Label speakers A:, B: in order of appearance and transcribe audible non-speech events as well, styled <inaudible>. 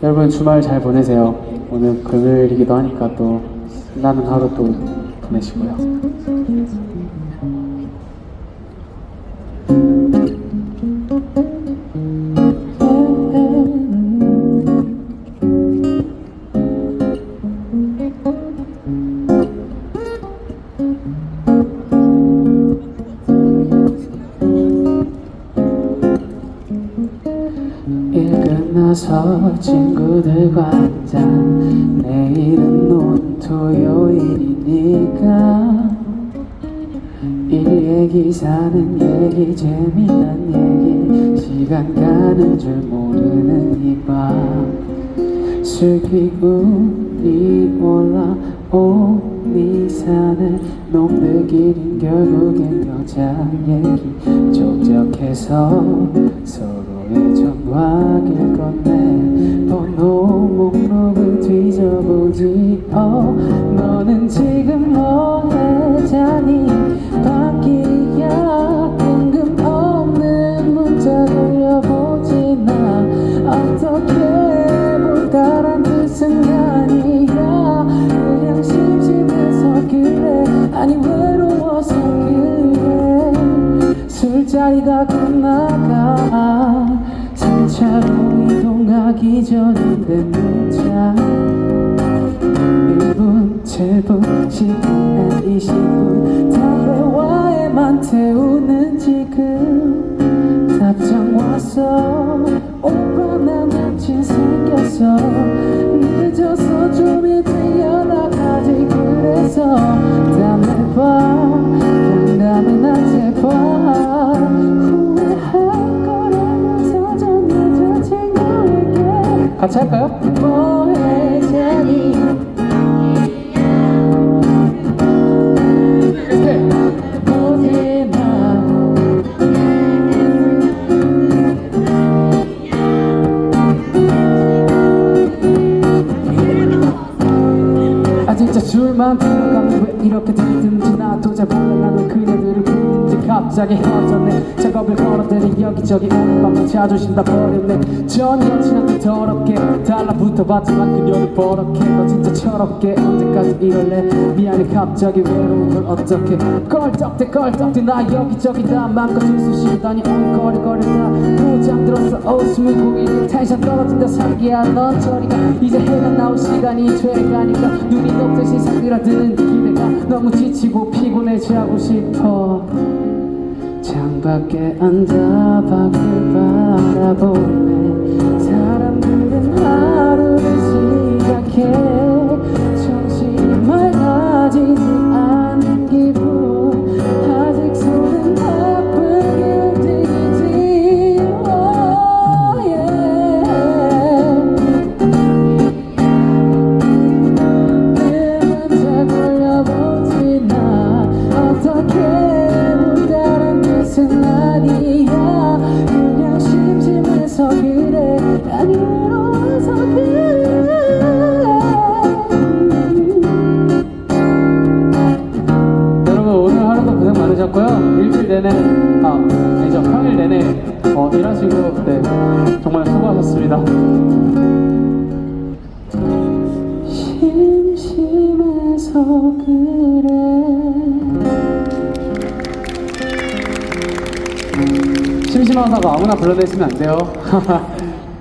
A: 여러분 주말 잘 보내세요. 오늘 금요일이기도 하니까 또 신나는 하루 또 보내시고요. 끝나서 친구들과 한잔 내일은 논 토요일이니까 일 얘기 사는 얘기 재미난 얘기 시간 가는 줄 모르는 이밤. 슬피 우리 올라온 이 산에 놈들끼린 결국엔 여자 얘기 적적해서 서로의 전화기를 건네. 번호 목록을 뒤져보지. 어 너는 지금 술자리가 끝나가 승차로 이동하기 전인데 문자. 1분 7분 10분 20분. 담배와에만 태우는 지금. 답장 왔어. 오빠 난 남친 생겼어 같이 할까요? 아 진짜 줄만 들어가면 왜 이렇게 갑자기 헤어졌네. 작업을 걸어대니 여기저기 오는 밤만 자존심 다 버렸네. 전 여친한테 더럽게 달라붙어 봤지만 그녀는 버럭해. 너 진짜 철없게 언제까지 이럴래? 미안해 갑자기 외로운 걸 어떻게? 껄떡대 껄떡대 나 여기저기 다 망가질 수시다니 엉거리거리다. 도장 들었어 어 스물 고기 텐션 떨어진다. 자기야 넌 저리가. 이제 해가 나올 시간이 돼가니까 눈이 녹듯이 사그라드는 기대가 너무 지치고 피곤해 자고 싶어 창밖에 앉아 밖을 바라보네 뜻은 아니야. 그냥 심심해서 그래. 아니 외로워서 그래. 여러분 오늘 하루도 고생 많으셨고요. 일주일 내내 아 아니죠 평일 내내 어, 일하시고 네 정말 수고하셨습니다 심심하다고 아무나 불러내시면 안 돼요 <laughs>